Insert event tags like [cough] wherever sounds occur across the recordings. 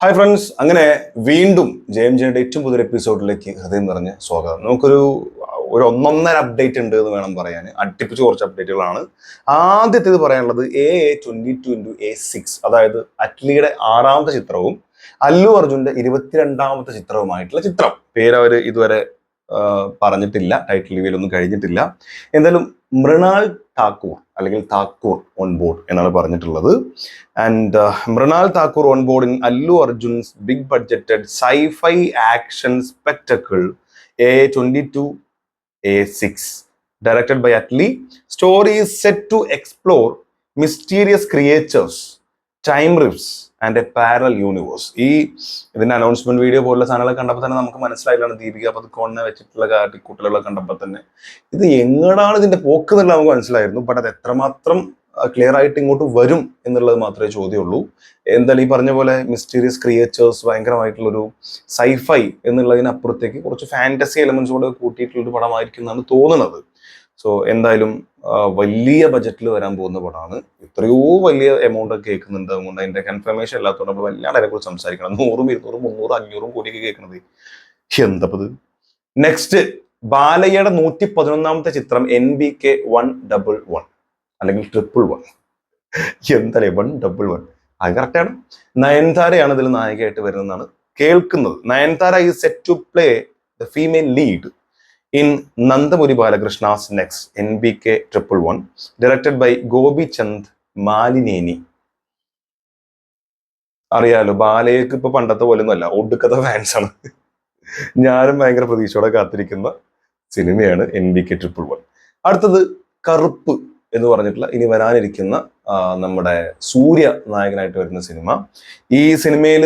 Hi friends അങ്ങനെ വീണ്ടും J M ജെയുടെ ഏറ്റവും പുതിയൊരു എപ്പിസോഡിലേക്ക് ഹൃദയം നിറഞ്ഞ സ്വാഗതം. നമുക്കൊരു ഒരു ഒന്നൊന്നര അപ്ഡേറ്റ് ഉണ്ട് എന്ന് വേണം പറയാൻ. അട്ടിപ്പിച്ച് കുറച്ച് അപ്ഡേറ്റുകളാണ് ആദ്യത്തേത് പറയാനുള്ളത് A A twenty two into A six അതായത് അറ്റ്ലിയുടെ ആറാമത്തെ ചിത്രവും അല്ലു അർജുന്റെ ഇരുപത്തിരണ്ടാമത്തെ ചിത്രവുമായിട്ടുള്ള ചിത്രം. പേര് അവർ ഇതുവരെ പറഞ്ഞിട്ടില്ല ടൈറ്റിൽ റിവ്യൂലൊന്നും കഴിഞ്ഞിട്ടില്ല. എന്തായാലും മൃണാൾ താക്കൂർ അല്ലെങ്കിൽ താക്കൂർ ഓൺ ബോർഡ് എന്നാണ് പറഞ്ഞിട്ടുള്ളത്. And Mrunal Thakur on board in Allu Arjun's big budgeted scifi action spectacle A twenty two A six directed by Atlee story set to explore mysterious creatures time rifts and a parallel universe ഈ ഇതിന്റെ announcement video പോലുള്ള സാധനങ്ങളൊക്കെ കണ്ടപ്പോൾ തന്നെ നമുക്ക് മനസ്സിലായില്ലാണ് ദീപിക. പതുക്കോണിനെ വെച്ചിട്ടുള്ള കാട്ടിക്കൂട്ടലുകളൊക്കെ കണ്ടപ്പോൾ തന്നെ ഇത് എങ്ങടാണ് ഇതിന്റെ പോക്ക് എന്നുള്ളത് നമുക്ക് മനസ്സിലായിരുന്നു. ബട്ട് അത് എത്രമാത്രം ക്ലിയർ ആയിട്ട് ഇങ്ങോട്ട് വരും എന്നുള്ളത് മാത്രമേ ചോദ്യമുള്ളൂ. എന്തായാലും ഈ പറഞ്ഞ പോലെ മിസ്റ്റീരിയസ് ക്രിയേച്ചേഴ്സ് ഭയങ്കരമായിട്ടുള്ളൊരു സൈഫൈ എന്നുള്ളതിനപ്പുറത്തേക്ക് കുറച്ച് ഫാന്റസി എലമെന്റ്സ് കൂടെ കൂട്ടിയിട്ടുള്ളൊരു പടമായിരിക്കും എന്നാണ് തോന്നുന്നത്. സോ എന്തായാലും വലിയ ബജറ്റിൽ വരാൻ പോകുന്ന പടമാണ്. എത്രയോ വലിയ എമൗണ്ട് ഒക്കെ കേൾക്കുന്നുണ്ട്. അതുകൊണ്ട് അതിന്റെ കൺഫർമേഷൻ ഇല്ലാത്തതുകൊണ്ട് നമ്മൾ വല്ലാണ്ട് അതിനെക്കുറിച്ച് സംസാരിക്കണം. നൂറും ഇരുന്നൂറും മുന്നൂറും അഞ്ഞൂറും കോടിയൊക്കെ കേൾക്കുന്നത്. എന്തപ്പത്? നെക്സ്റ്റ് ബാലയ്യയുടെ നൂറ്റി പതിനൊന്നാമത്തെ ചിത്രം N B K one double one അല്ലെങ്കിൽ ട്രിപ്പിൾ വൺ എന്തല്ലേ വൺ ഡബിൾ വൺ അത് കറക്റ്റാണ് നയൻതാരയാണ് ഇതിൽ നായികയായിട്ട് വരുന്നതെന്നാണ് കേൾക്കുന്നത്. നയൻതാര ഈ set to play the female lead in Nandamuri Balakrishna's next N B K triple one directed by Gopi Chand Malineni. അറിയാലോ ബാലയ്ക്ക് ഇപ്പൊ പണ്ടത്തെ പോലെ ഒന്നുമല്ല ഒടുക്കത്തെ ഫാൻസ് ആണ്. ഞാനും ഭയങ്കര പ്രതീക്ഷയോടെ കാത്തിരിക്കുന്ന സിനിമയാണ് N B K triple one അടുത്തത് കറുപ്പ് എന്ന് പറഞ്ഞിട്ടുള്ള ഇനി വരാനിരിക്കുന്ന നമ്മുടെ സൂര്യ നായകനായിട്ട് വരുന്ന സിനിമ. ഈ സിനിമയിൽ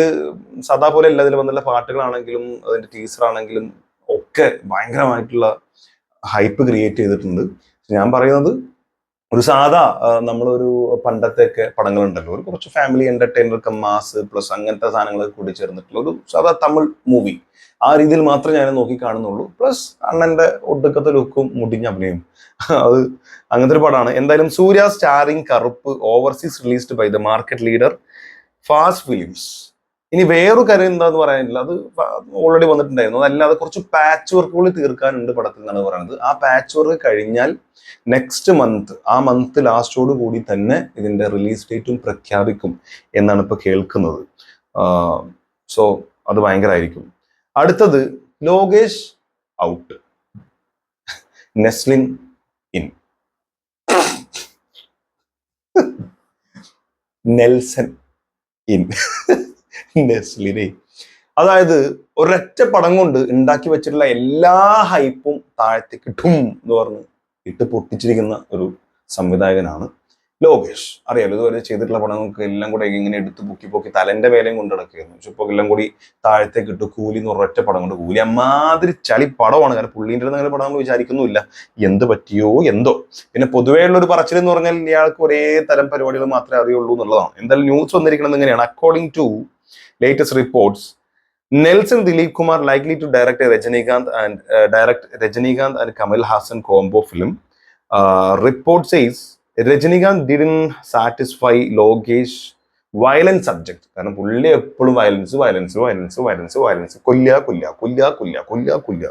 സദാ പോലെ എല്ലാ ഇതിൽ വന്നുള്ള പാട്ടുകളാണെങ്കിലും അതിന്റെ ടീസർ ആണെങ്കിലും ഒക്കെ ഭയങ്കരമായിട്ടുള്ള ഹൈപ്പ് ക്രിയേറ്റ് ചെയ്തിട്ടുണ്ട്. ഞാൻ പറയുന്നത് ഒരു സാധാ നമ്മളൊരു പണ്ടത്തെയൊക്കെ പടങ്ങളുണ്ടല്ലോ. ഒരു കുറച്ച് family entertainer cum mass plus അങ്ങനത്തെ സാധനങ്ങളൊക്കെ കൂടി ചേർന്നിട്ടുള്ള ഒരു സാധാ തമിഴ് മൂവി ആ രീതിയിൽ മാത്രമേ ഞാൻ നോക്കി കാണുന്നുള്ളൂ. പ്ലസ് അണ്ണന്റെ ഒടുക്കത്തെ ലുക്കും മുടിഞ്ഞ അഭിനയം. അത് അങ്ങനത്തെ ഒരു പടമാണ്. എന്തായാലും Suriya starring Karuppu overseas released by the market leader fast films ഇനി വേറൊരു കാര്യം എന്താന്ന് പറയാനില്ല. അത് ഓൾറെഡി വന്നിട്ടുണ്ടായിരുന്നു. അതല്ലാതെ കുറച്ച് പാച്ച് വർക്കുകൾ തീർക്കാനുണ്ട് പടത്തിൽ എന്നാണ് പറയുന്നത്. ആ പാച്ച് വർക്ക് കഴിഞ്ഞാൽ നെക്സ്റ്റ് മന്ത് ആ മന്ത് ലാസ്റ്റോട് കൂടി തന്നെ ഇതിന്റെ റിലീസ് ഡേറ്റും പ്രഖ്യാപിക്കും എന്നാണ് ഇപ്പൊ കേൾക്കുന്നത്. സോ അത് ഭയങ്കരമായിരിക്കും അടുത്തത് Lokesh out Naslen in. [laughs] Nelson in. [laughs] നെസ്ലിനെ അതായത് ഒരൊറ്റ പടം കൊണ്ട് ഉണ്ടാക്കി വെച്ചിട്ടുള്ള എല്ലാ ഹൈപ്പും താഴത്തേക്ക് കിട്ടും എന്ന് പറഞ്ഞ് ഇട്ട് പൊട്ടിച്ചിരിക്കുന്ന ഒരു സംവിധായകനാണ് ലോകേഷ്. അറിയാലോ ഇതുവരെ ചെയ്തിട്ടുള്ള പടങ്ങൾക്ക് എല്ലാം കൂടെ ഇങ്ങനെ എടുത്ത് പൊക്കി പൊക്കി തലന്റെ വേലയും കൊണ്ട് നടക്കുകയായിരുന്നു. പക്ഷെ ഇപ്പോൾ എല്ലാം കൂടി താഴത്തേക്ക് ഇട്ട് കൂലി എന്ന് ഒരൊറ്റ പടം കൊണ്ട്. കൂലി അമ്മാതിരി ചളി പടമാണ്. കാരണം പുള്ളീന്റെ അങ്ങനെ പടം നമ്മൾ വിചാരിക്കുന്നുമില്ല. എന്ത് പറ്റിയോ എന്തോ. പിന്നെ പൊതുവേ ഉള്ള ഒരു പറച്ചിൽ എന്ന് പറഞ്ഞാൽ ഇയാൾക്ക് ഒരേ തരം പരിപാടികൾ മാത്രമേ അറിയുള്ളൂ എന്നുള്ളതാണ്. എന്തായാലും ന്യൂസ് വന്നിരിക്കുന്നത് എങ്ങനെയാണ് according to latest reports Nelson Dilip Kumar likely to direct Rajinikanth and direct Rajinikanth and Kamal Haasan combo film report says Rajinikanth didn't satisfy Lokesh violence subject കാരണം പുള്ളി എപ്പോഴും violence violence violence violence violence കൊല്ല കൊല്ല കൊല്ല കൊല്ല കൊല്ല കൊല്ല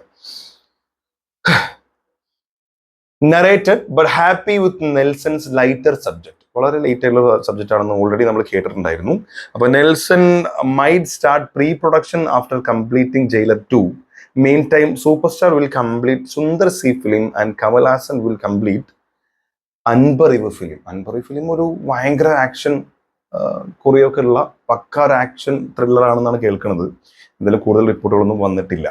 narrated but happy with Nelson's lighter subject വളരെ ലൈറ്റ് ആയിട്ടുള്ള സബ്ജക്റ്റ് ആണെന്ന് ഓൾറെഡി നമ്മൾ കേട്ടിട്ടുണ്ടായിരുന്നു. അപ്പൊ Nelson might start pre production after completing Jailer two main time superstar will complete Sundar C film and Kamal Haasan will complete Anbariv film Anbariv film ഒരു ഭയങ്കര action കുറിയൊക്കെ ഉള്ള പക്ക ഒരു ആക്ഷൻ ത്രില്ലർ ആണെന്നാണ് കേൾക്കുന്നത്. എന്തായാലും കൂടുതൽ റിപ്പോർട്ടുകളൊന്നും വന്നിട്ടില്ല.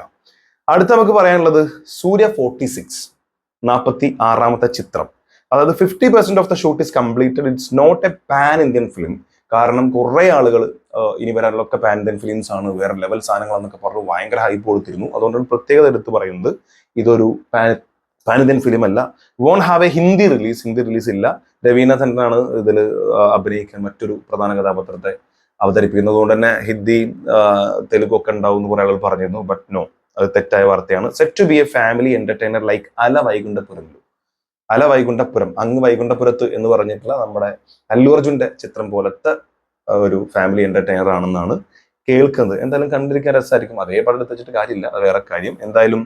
അടുത്ത നമുക്ക് പറയാനുള്ളത് സൂര്യ ഫോർട്ടി സിക്സ് നാൽപ്പത്തി ആറാമത്തെ ചിത്രം. അതായത് fifty percent of the shoot is completed it's not a pan Indian film കാരണം കുറേ ആളുകൾ ഇനി വരാനുള്ളൊക്കെ പാൻ ഇന്ത്യൻ ഫിലിംസ് ആണ്. വേറെ ലെവൽ സാധനങ്ങളെന്നൊക്കെ പറഞ്ഞു ഭയങ്കര ഹൈപ്പ് കൊടുത്തിരുന്നു. അതുകൊണ്ടാണ് പ്രത്യേകത എടുത്ത് പറയുന്നത് ഇതൊരു പാൻ പാൻ ഇന്ത്യൻ ഫിലിം അല്ല. Won't have a Hindi release Hindi release ഇല്ല. രവീന തന്നെയാണ് ഇതിൽ അഭിനയിക്കാൻ മറ്റൊരു പ്രധാന കഥാപാത്രത്തെ അവതരിപ്പിക്കുന്നത്. കൊണ്ട് തന്നെ ഹിന്ദി തെലുഗു ഒക്കെ ഉണ്ടാവും എന്ന് കുറെ ആളുകൾ പറഞ്ഞിരുന്നു. ബട്ട് നോ അത് തെറ്റായ വാർത്തയാണ്. Set to be a family entertainer like Ala Vaikunthapurramuloo അല വൈകുണ്ഠപുരം അങ്ങ് വൈകുണ്ഠപുരത്ത് എന്ന് പറഞ്ഞിട്ടുള്ള നമ്മുടെ അല്ലു അർജുന്റെ ചിത്രം പോലത്തെ ഒരു ഫാമിലി എന്റർടൈനർ ആണെന്നാണ് കേൾക്കുന്നത്. എന്തായാലും കണ്ടിരിക്കാൻ രസമായിരിക്കും. അതേ പടം വെച്ചിട്ട് കാര്യമില്ല. അത് വേറെ കാര്യം. എന്തായാലും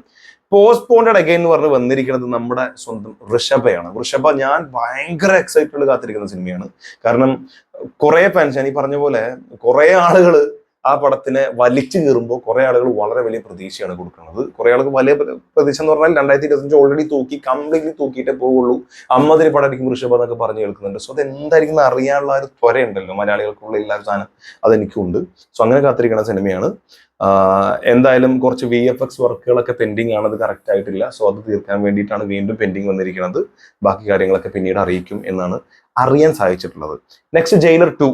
പോസ്റ്റ്പോണ്ടഡ് അഗൈൻ എന്ന് പറഞ്ഞ് വന്നിരിക്കുന്നത് നമ്മുടെ സ്വന്തം ഋഷഭയാണ്. ഋഷഭ ഞാൻ ഭയങ്കര എക്സൈറ്റഡ് കാത്തിരിക്കുന്ന സിനിമയാണ് കാരണം കുറെ ഫാൻസ് ഞാൻ ഈ പറഞ്ഞ പോലെ കുറെ ആളുകൾ ആ പടത്തിനെ വലിച്ചു കീറുമ്പോൾ കുറെ ആളുകൾ വളരെ വലിയ പ്രതീക്ഷയാണ് കൊടുക്കുന്നത്. കുറെ ആൾക്ക് വലിയ പ്രതീക്ഷ എന്ന് പറഞ്ഞാൽ രണ്ടായിരത്തി ഇരുപത്തഞ്ച് ഓൾറെഡി തൂക്കി കംപ്ലീറ്റ്ലി തൂക്കിയിട്ടേ പോവുള്ളൂ. അമ്മതിരി പടമായിരിക്കും ഋഷഭ എന്നൊക്കെ പറഞ്ഞു കേൾക്കുന്നുണ്ട്. സോ അത് എന്തായിരിക്കും അറിയാനുള്ള ഒരു ത്വര ഉണ്ടല്ലോ മലയാളികൾക്കുള്ള എല്ലാ സാധനം അതെനിക്കുണ്ട്. സോ അങ്ങനെ കാത്തിരിക്കുന്ന സിനിമയാണ്. എന്തായാലും കുറച്ച് വി എഫ് എക്സ് വർക്കുകളൊക്കെ പെൻഡിങ് ആണ്. അത് കറക്റ്റ് ആയിട്ടില്ല. സോ അത് തീർക്കാൻ വേണ്ടിയിട്ടാണ് വീണ്ടും പെൻഡിങ് വന്നിരിക്കുന്നത്. ബാക്കി കാര്യങ്ങളൊക്കെ പിന്നീട് അറിയിക്കും എന്നാണ് അറിയാൻ സാധിച്ചിട്ടുള്ളത്. നെക്സ്റ്റ് ജയിലർ ടു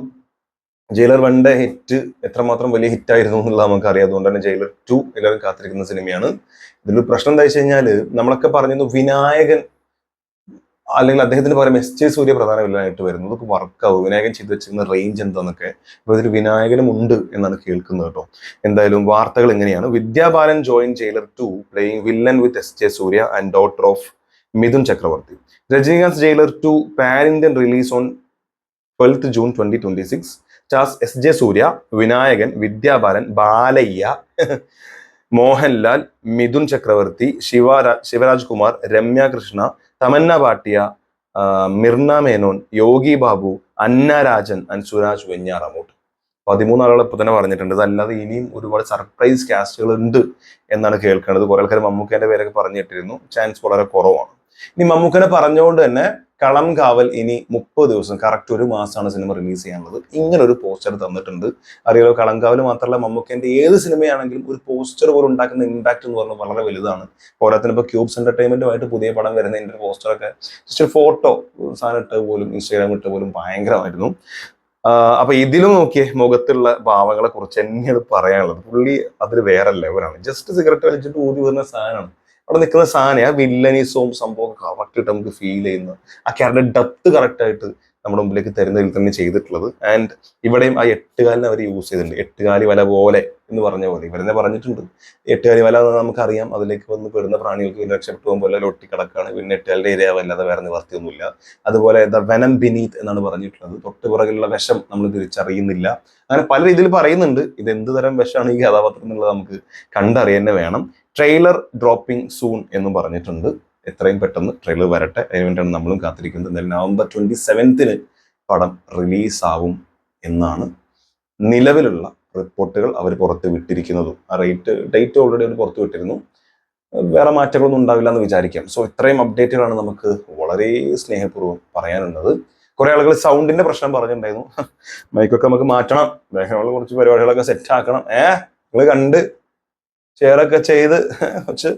ജയിലർ വണ്ടെ ഹിറ്റ് എത്രമാത്രം വലിയ ഹിറ്റ് ആയിരുന്നു എന്നുള്ളത് നമുക്ക് അറിയാം അതുകൊണ്ട് തന്നെ ജയിലർ ടു എല്ലാവരും കാത്തിരിക്കുന്ന സിനിമയാണ്. ഇതിൽ പ്രശ്നം എന്താ വെച്ച് കഴിഞ്ഞാൽ നമ്മളൊക്കെ പറഞ്ഞിരുന്നു വിനായകൻ അല്ലെങ്കിൽ അദ്ദേഹത്തിന് പകരം എസ് ജെ സൂര്യ പ്രധാന വില്ലനായിട്ട് വരുന്നു. അതൊക്കെ വർക്കാവും വിനായകൻ ചെയ്തു വെച്ചിരുന്ന റേഞ്ച് എന്താന്നൊക്കെ. അപ്പൊ ഇതിൽ വിനായകനും ഉണ്ട് എന്നാണ് കേൾക്കുന്നത് കേട്ടോ. എന്തായാലും വാർത്തകൾ എങ്ങനെയാണ് Vidya Balan join Jailer two playing villain with S J Suryah and daughter of Mithun Chakraborty. Rajinikanth Jailer two pan Indian release on twelfth June twenty twenty six stars S J Suryah Vinayakan Vidya Balan Balayya Mohanlal Mithun Chakraborty ശിവരാ Shivaraj Kumar Ramya Krishna Tamannaah Bhatia Mirna Menon Yogi Babu Anna Rajan and Suraj Venjaramoodu. പതിമൂന്ന് ആളുകൾ ഇപ്പൊ തന്നെ പറഞ്ഞിട്ടുണ്ട്. അതല്ലാതെ ഇനിയും ഒരുപാട് surprise കാസ്റ്റുകൾ ഉണ്ട് എന്നാണ് കേൾക്കുന്നത്. കുറെ ആൾക്കാർ മമ്മൂക്കേന്റെ പേരൊക്കെ പറഞ്ഞിട്ടിരുന്നു. ചാൻസ് വളരെ കുറവാണ്. ഇനി മമ്മൂക്കനെ പറഞ്ഞുകൊണ്ട് തന്നെ കളം കാവൽ ഇനി മുപ്പത് ദിവസം കറക്റ്റ് ഒരു മാസമാണ് സിനിമ റിലീസ് ചെയ്യാനുള്ളത്. ഇങ്ങനെ ഒരു പോസ്റ്റർ തന്നിട്ടുണ്ട്. അറിയാലോ കളങ്കാവൽ മാത്രമല്ല മമ്മൂക്കേന്റെ ഏത് സിനിമയാണെങ്കിലും ഒരു പോസ്റ്റർ പോലും ഉണ്ടാക്കുന്ന ഇമ്പാക്ട് എന്ന് പറഞ്ഞാൽ വളരെ വലുതാണ്. പോരാത്തിന് ഇപ്പോൾ ക്യൂബ്സ് എന്റർടൈൻമെന്റുമായിട്ട് പുതിയ പടം വരുന്നതിന്റെ പോസ്റ്റർ പോസ്റ്ററൊക്കെ ജസ്റ്റ് ഫോട്ടോ സാധനം ഇട്ട് പോലും ഇൻസ്റ്റാഗ്രാം ഇട്ട് പോലും ഭയങ്കരമായിരുന്നു. അപ്പൊ ഇതിലും നോക്കിയേ മുഖത്തുള്ള ഭാവങ്ങളെ കുറിച്ച് തന്നെയാണ് പറയാനുള്ളത്. പുള്ളി അതിൽ വേറെ ലെവലാണ് ജസ്റ്റ് സിഗരറ്റ് വലിച്ചിട്ട് ഊതി വരുന്ന സാധനമാണ്. അവിടെ നിൽക്കുന്ന സാധനം ആ വില്ലനീസവും സംഭവം കറക്റ്റ് ആയിട്ട് നമുക്ക് ഫീൽ ചെയ്യുന്ന ആ ക്യാരക്ടർ ഡെപ്ത് കറക്റ്റ് ആയിട്ട് നമ്മുടെ മുമ്പിലേക്ക് തരുന്നതിൽ തന്നെ ചെയ്തിട്ടുള്ളത്. ആൻഡ് ഇവിടെയും ആ എട്ടുകാലിനെ അവർ യൂസ് ചെയ്തിട്ടുണ്ട്. എട്ടുകാലി വല പോലെ എന്ന് പറഞ്ഞ പോലെ. ഇവരെന്നെ പറഞ്ഞിട്ടുണ്ട്. എട്ടുകാലി വല നമുക്കറിയാം. അതിലേക്ക് വന്ന് പെടുന്ന പ്രാണികൾക്ക് പിന്നെ രക്ഷപ്പെട്ടു പോകുമ്പോൾ എല്ലാം ഒട്ടിക്കിടക്കാണ് പിന്നെ എട്ടുകാലിന്റെ ഏരിയ വല്ലാതെ വേറെ നിവർത്തിയൊന്നുമില്ല. അതുപോലെ ദ വെനം ബിനീത്ത് എന്നാണ് പറഞ്ഞിട്ടുള്ളത്. തൊട്ട് പുറകിലുള്ള വിഷം നമ്മൾ തിരിച്ചറിയുന്നില്ല. അങ്ങനെ പല രീതിയിൽ പറയുന്നുണ്ട്. ഇത് എന്ത് തരം വിഷമാണ് ഈ കഥാപാത്രം എന്നുള്ളത് നമുക്ക് കണ്ടറിയന്നെ വേണം. ട്രെയിലർ ഡ്രോപ്പിംഗ് സൂൺ എന്നും പറഞ്ഞിട്ടുണ്ട്. എത്രയും പെട്ടെന്ന് ട്രെയിലർ വരട്ടെ. അതിനുവേണ്ടിയാണ് നമ്മളും കാത്തിരിക്കുന്നത്. എന്തായാലും നവംബർ ട്വന്റി സെവൻത്തിന് പടം റിലീസാവും എന്നാണ് നിലവിലുള്ള റിപ്പോർട്ടുകൾ അവർ പുറത്ത് വിട്ടിരിക്കുന്നതും. ആ റേറ്റ് ഡേറ്റ് ഓൾറെഡി അവർ പുറത്ത് വിട്ടിരുന്നു. വേറെ മാറ്റങ്ങളൊന്നും ഉണ്ടാവില്ല എന്ന് വിചാരിക്കാം. സോ ഇത്രയും അപ്ഡേറ്റുകളാണ് നമുക്ക് വളരെ സ്നേഹപൂർവം പറയാനുള്ളത്. കുറെ ആളുകൾ സൗണ്ടിന്റെ പ്രശ്നം പറഞ്ഞിട്ടുണ്ടായിരുന്നു. [laughs] മൈക്കൊക്കെ നമുക്ക് മാറ്റണം. വേഗമുള്ള കുറച്ച് പരിപാടികളൊക്കെ സെറ്റ് ആക്കണം. ഏഹ്? നിങ്ങൾ കണ്ട് ഷെയറൊക്കെ ചെയ്ത് കുറച്ച്